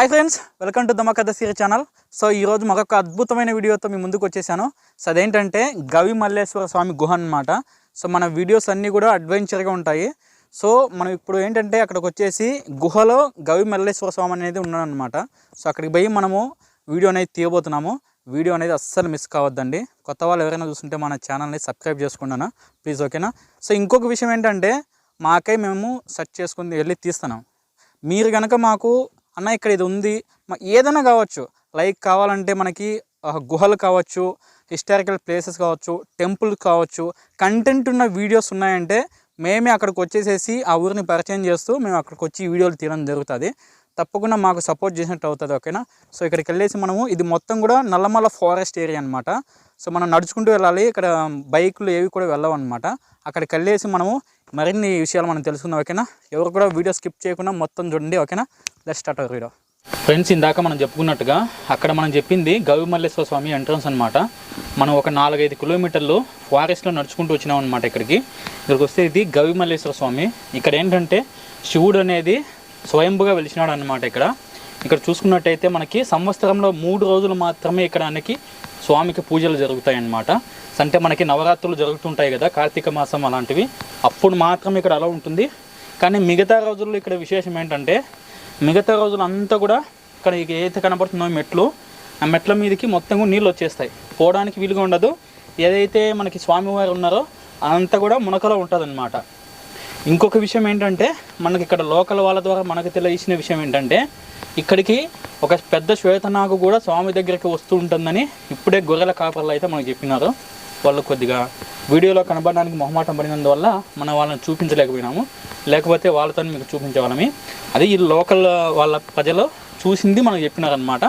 Hi friends welcome to దమ కథ సీరీ channel so ఈరోజు మరొక అద్భుతమైన వీడియోతో మీ ముందుకు వచ్చేసాను. సో అదేంటంటే గవి మల్లేశ్వర స్వామి గుహ అన్నమాట. సో మన వీడియోస్ అన్నీ కూడా అడ్వెంచర్గా ఉంటాయి. సో మనం ఇప్పుడు ఏంటంటే అక్కడికి వచ్చేసి గుహలో గవి మల్లేశ్వర స్వామి అనేది ఉన్నాడనమాట సో అక్కడికి పోయి మనము వీడియో అనేది తీయబోతున్నాము. వీడియో అనేది అస్సలు మిస్ కావద్దండి. కొత్త వాళ్ళు ఎవరైనా చూస్తుంటే మన ఛానల్ని సబ్స్క్రైబ్ చేసుకున్నాను ప్లీజ్ ఓకేనా సో ఇంకొక విషయం ఏంటంటే మాకై మేము సెర్చ్ చేసుకుని వెళ్ళి తీస్తున్నాం. మీరు కనుక మాకు అన్న ఇక్కడ ఇది ఉంది. ఏదైనా కావచ్చు. లైక్ కావాలంటే మనకి గుహలు కావచ్చు హిస్టారికల్ ప్లేసెస్ కావచ్చు టెంపుల్ కావచ్చు కంటెంట్ ఉన్న వీడియోస్ ఉన్నాయంటే మేమే అక్కడికి వచ్చేసేసి ఆ ఊరిని పరిచయం చేస్తూ మేము అక్కడికి వచ్చి వీడియోలు తీయడం జరుగుతుంది. తప్పకుండా మాకు సపోర్ట్ చేసినట్టు అవుతుంది ఓకేనా? సో ఇక్కడికి వెళ్ళేసి మనము ఇది మొత్తం కూడా నల్లమల ఫారెస్ట్ ఏరియా అనమాట సో మనం నడుచుకుంటూ వెళ్ళాలి. ఇక్కడ బైకులు ఏవి కూడా వెళ్ళవు అనమాట అక్కడికి వెళ్ళేసి మనము మరిన్ని విషయాలు మనం తెలుసుకుందాం ఓకేనా? ఎవరు కూడా వీడియో స్కిప్ చేయకుండా మొత్తం చూడండి ఓకేనా? Let start our video friends ఇందాక మనం చెప్పుకున్నట్టుగా అక్కడ మనం చెప్పింది గవిమల్లేశ్వర స్వామి ఎంట్రన్స్ అనమాట మనం ఒక నాలుగైదు కిలోమీటర్లు ఫారెస్ట్లో నడుచుకుంటూ వచ్చినాం అనమాట ఇక్కడికి. ఇక్కడికి వస్తే ఇది గవిమల్లేశ్వర స్వామి. ఇక్కడ ఏంటంటే శివుడు అనేది స్వయంభుగా వెలిచినాడు అనమాట ఇక్కడ. ఇక్కడ చూసుకున్నట్టయితే మనకి సంవత్సరంలో మూడు రోజులు మాత్రమే ఇక్కడ మనకి స్వామికి పూజలు జరుగుతాయి అన్నమాట. అంటే మనకి నవరాత్రులు జరుగుతుంటాయి కదా కార్తీక మాసం అలాంటివి. అప్పుడు మాత్రమే ఇక్కడ అలా ఉంటుంది. కానీ మిగతా రోజుల్లో ఇక్కడ విశేషం ఏంటంటే మిగతా రోజులు అంతా కూడా ఇక్కడ ఇక ఏదైతే కనబడుతుందో మెట్లు ఆ మెట్ల మీదకి మొత్తం నీళ్ళు వచ్చేస్తాయి. పోవడానికి వీలుగా ఉండదు. ఏదైతే మనకి స్వామివారు ఉన్నారో అదంతా కూడా మునకలో ఉంటుందన్నమాట. ఇంకొక విషయం ఏంటంటే మనకి ఇక్కడ లోకల్ వాళ్ళ ద్వారా మనకు తెలియజేసిన విషయం ఏంటంటే ఇక్కడికి ఒక పెద్ద శ్వేతనాగు కూడా స్వామి దగ్గరికి వస్తూ ఉంటుందని ఇప్పుడే గొర్రెల కాపర్లు అయితే మనకు చెప్పినారు. వాళ్ళు కొద్దిగా వీడియోలో కనబడడానికి మొహమాటం పడినందువల్ల మనం వాళ్ళని చూపించలేకపోయినాము. లేకపోతే వాళ్ళతో మీకు చూపించేవాళ్ళమే. అది ఈ లోకల్ వాళ్ళ ప్రజలు చూసింది మనం చెప్పినారనమాట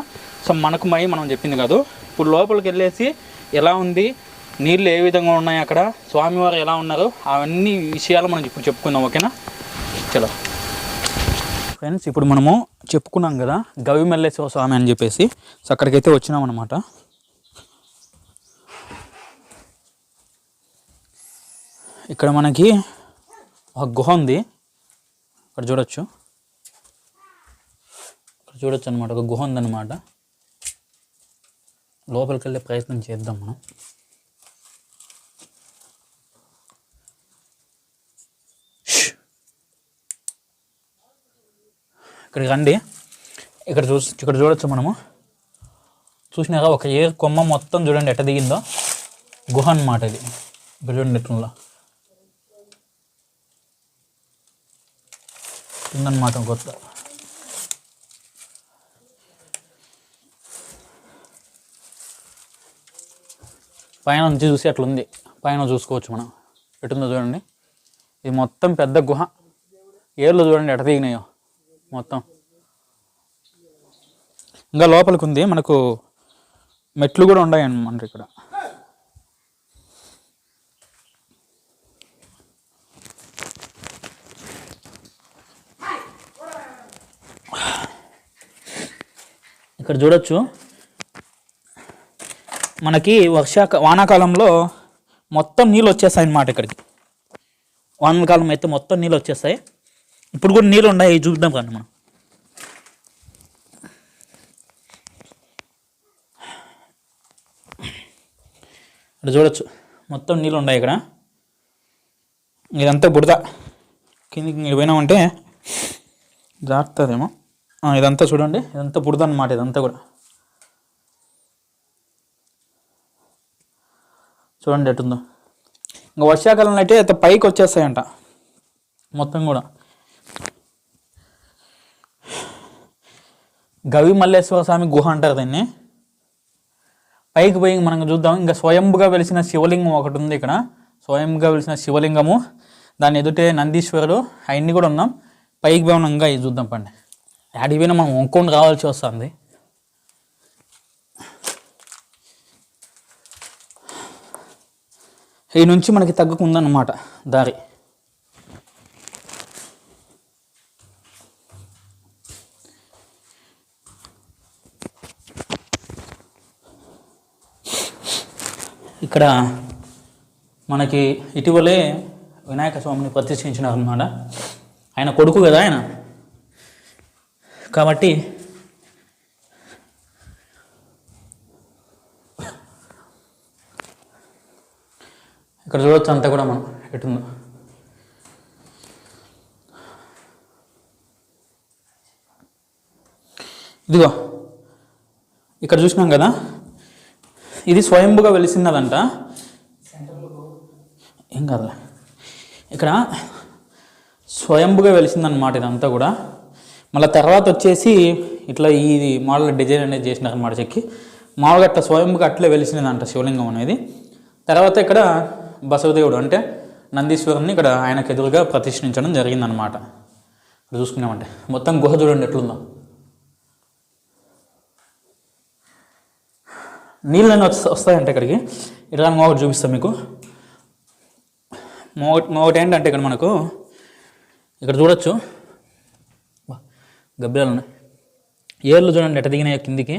సో మనకు మై మనం చెప్పింది కాదు. ఇప్పుడు లోపలికి వెళ్ళేసి ఎలా ఉంది? నీళ్ళు ఏ విధంగా ఉన్నాయి అక్కడ? స్వామివారు ఎలా ఉన్నారు? అవన్నీ విషయాలు మనం ఇప్పుడు చెప్పుకుందాం ఓకేనా? చలో. ఫ్రెండ్స్ ఇప్పుడు మనము చెప్పుకున్నాం కదా గవి మల్లేశ్వర స్వామి అని చెప్పేసి. సో అక్కడికైతే వచ్చినాం అనమాట ఇక్కడ మనకి ఒక గుహ ఉంది. ఇక్కడ చూడొచ్చు. ఇక్కడ చూడొచ్చు అనమాట ఒక గుహ ఉందన్నమాట. లోపలికి వెళ్ళే ప్రయత్నం చేద్దాం మనం. ఇక్కడికి రండి. ఇక్కడ చూ ఇక్కడ చూడొచ్చు మనము. చూసినాక ఒక ఏ కొమ్మ మొత్తం చూడండి ఎట్ట దిగిందో. గుహ అన్నమాట ఇది. ఇక్కడ చూడండి ఎట్లా ఉందన్నమాట కొత్త పైన నుంచి చూసి అట్లా ఉంది పైన చూసుకోవచ్చు మనం. ఎటుందో చూడండి. ఇది మొత్తం పెద్ద గుహ. ఏర్లు చూడండి ఎట దిగినాయో మొత్తం. ఇంకా లోపలికి ఉంది మనకు మెట్లు కూడా ఉన్నాయి అన్నమాట ఇక్కడ. ఇక్కడ చూడొచ్చు. మనకి వర్షాక వానాకాలంలో మొత్తం నీళ్ళు వచ్చేస్తాయి అన్నమాట ఇక్కడికి. వానాకాలం అయితే మొత్తం నీళ్ళు వచ్చేస్తాయి. ఇప్పుడు కూడా నీళ్ళు ఉన్నాయి చూద్దాం కానీ మనం. ఇక్కడ చూడొచ్చు. మొత్తం నీళ్ళు ఉన్నాయి ఇక్కడ. ఇదంతా బుడద కిందికి మీరు పోయినామంటే జారుతుందేమో. ఇదంతా చూడండి. ఇదంతా బుడదన్నమాట ఇదంతా కూడా. చూడండి ఎటుందో. ఇంకా వర్షాకాలంలో అయితే ఇంత పైకి వచ్చేస్తాయంట. మొత్తం కూడా. గవి మల్లేశ్వర స్వామి గుహ అంటారు దాన్ని. పైకి పోయి మనం చూద్దాం. ఇంకా స్వయంగా వెలిసిన శివలింగం ఒకటి ఉంది ఇక్కడ. స్వయంగా వెలిసిన శివలింగము. దాని ఎదుటే నందీశ్వరుడు. అవన్నీ కూడా ఉన్నాం. పైకి భవనంగా ఇది చూద్దాం పండి. ఆడికి పోయినా మనం వంకొని కావాల్సి వస్తుంది. ఈ నుంచి మనకి తగ్గుకుందన్నమాట దారి. ఇక్కడ మనకి ఇటీవలే వినాయక స్వామిని ప్రతిష్ఠించినారు అన్నమాట ఆయన కొడుకు కదా ఆయన? కాబట్టి ఇక్కడ చూడవచ్చు అంతా కూడా మనం ఎటుందో. ఇదిగో ఇక్కడ చూసినాం కదా? ఇది స్వయంభుగా వెలిసిందంట ఏం కాదు ఇక్కడ స్వయంభుగా వెలిసిందనమాట ఇదంతా కూడా. మళ్ళీ తర్వాత వచ్చేసి ఇట్లా ఈ మోడల్ డిజైన్ అనేది చేసినారనమాట చెక్కి. మామూలుగా అట్లా స్వయంగా అట్లే వెలిసినదంట శివలింగం అనేది. తర్వాత ఇక్కడ బసవదేవుడు అంటే నందీశ్వరుని ఇక్కడ ఆయనకు ఎదురుగా ప్రతిష్ఠించడం జరిగిందనమాట ఇక్కడ చూసుకున్నామంటే. మొత్తం గుహ చూడండి ఎట్లుందో. నీళ్ళని వస్తా వస్తాయంటే ఇక్కడికి. ఇట్లా ఒకటి చూపిస్తాను మీకు. మొగటి మొగటి ఏంటంటే ఇక్కడ మనకు ఇక్కడ చూడొచ్చు. గబ్బిలాలు ఉన్నాయి. ఏర్లు చూడండి ఎట దిగినాయి కిందికి.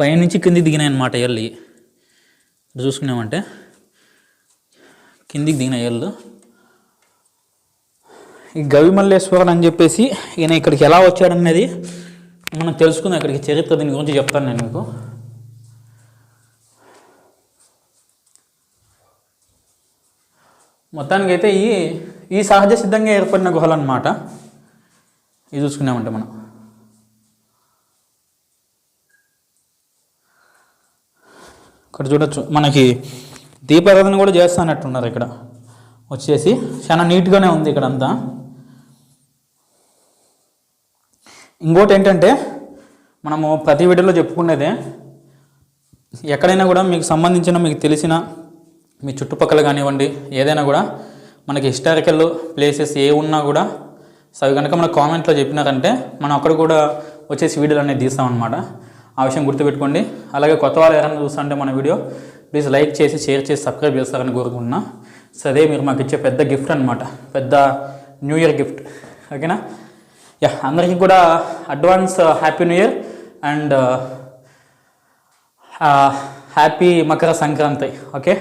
పైనుంచి కిందికి దిగినాయి అన్నమాట ఏర్లు ఇవి. చూసుకున్నామంటే కిందికి దిగిన ఏళ్ళు ఈ గవిమల్లేశ్వరుడు అని చెప్పేసి ఈయన ఇక్కడికి ఎలా వచ్చాడనేది మనం తెలుసుకుందాం. ఇక్కడికి చరిత్ర దీని గురించి చెప్తాను నేను మీకు. మొత్తానికి అయితే ఈ ఈ సహజ సిద్ధంగా ఏర్పడిన గుహలు అనమాట ఇది చూసుకున్నామంటే మనం. ఇక్కడ చూడొచ్చు మనకి దీపారాధన కూడా చేస్తానట్టున్నారు ఇక్కడ. వచ్చేసి చాలా నీట్గానే ఉంది ఇక్కడ అంతా ఇంకోటి ఏంటంటే మనము ప్రతి వీడియోలో చెప్పుకునేదే ఎక్కడైనా కూడా మీకు సంబంధించిన మీకు తెలిసిన మీ చుట్టుపక్కల కానివ్వండి ఏదైనా కూడా మనకి హిస్టారికల్ ప్లేసెస్ ఏ ఉన్నా కూడా సో అవి కనుక మన కామెంట్లో చెప్పినారంటే మనం అక్కడ కూడా వచ్చేసి వీడియోలు అనేది తీస్తామన్నమాట. ఆ విషయం గుర్తుపెట్టుకోండి. అలాగే కొత్త వాళ్ళు ఎవరైనా చూస్తుంటే మన వీడియో ప్లీజ్ లైక్ చేసి షేర్ చేసి సబ్స్క్రైబ్ చేస్తారని కోరుకుంటున్నా. సో అదే మీరు మాకు ఇచ్చే పెద్ద గిఫ్ట్ అనమాట పెద్ద న్యూ ఇయర్ గిఫ్ట్ ఓకేనా? యా అందరికీ కూడా advance happy new year and happy Makara Sankranti. Okay